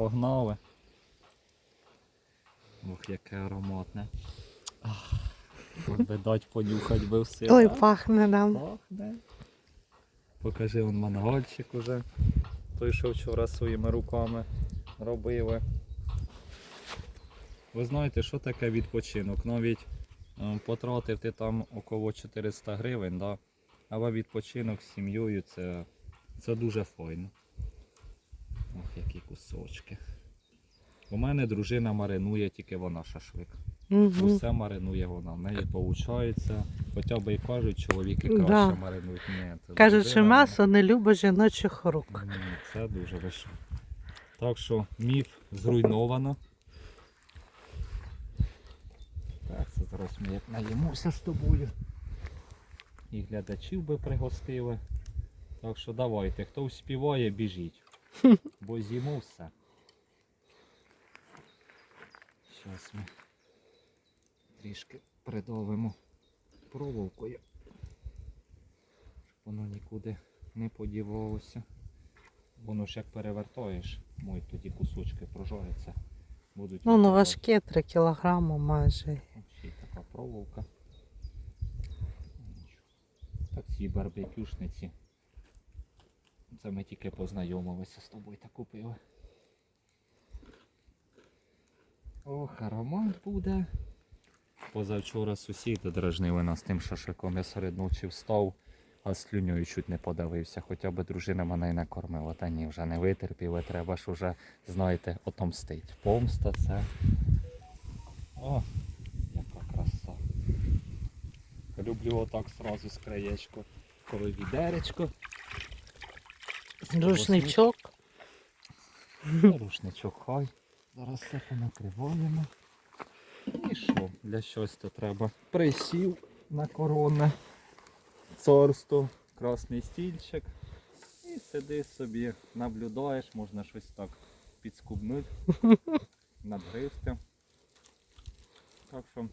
погнали. Ох, яке ароматне. Би дать понюхать би все. Ой, пахне нам. Пахне. Покажи он мангальчик уже. Той, що вчора своїми руками робили. Ви знаєте, що таке відпочинок? Навіть е, потратив ти там около 400 гривень, да? але відпочинок з сім'єю це, це дуже файно. Ох, які кусочки. У мене дружина маринує, тільки вона шашлик. Угу. Усе маринує вона. В неї виходить, хоча б і кажуть, чоловіки Да. краще маринують. Ні, це Кажуть, що дружина м'ясо не любить жіночих рук. Ні, це дуже вище. Так що міф зруйновано. Так, це зараз ми як наїмося з тобою. І глядачів би пригостили. Так що давайте, хто співає, біжіть. Бо з'їмо все. Зараз ми трішки придавимо проволокою. Щоб воно нікуди не подівалося. Воно ж як перевертаєш, мої тоді кусочки прожаряться. Будуть Ну, ну важке 3 кілограми майже. Ще й така проволока. Так ці барбекюшниці. Це ми тільки познайомилися з тобою та купили. Ох, аромат буде. Позавчора сусіди дражнили нас тим шашликом. Я серед ночі встав, а слюньою чуть не подавився. Хоча б дружина мене й не кормила. Та ні, вже не витерпіли, треба ж уже, знаєте, отомстить. Помста це. О, яка краса. Люблю отак сразу з краєчку. Коли відеречко. Рушничок. Рушничок хай. Зараз все понакриваємо. І що? Для щось то треба. Присів на коронне царство, красний стільчик. І сиди собі, наблюдаєш, можна щось так підскубнути, надгризти. Так що.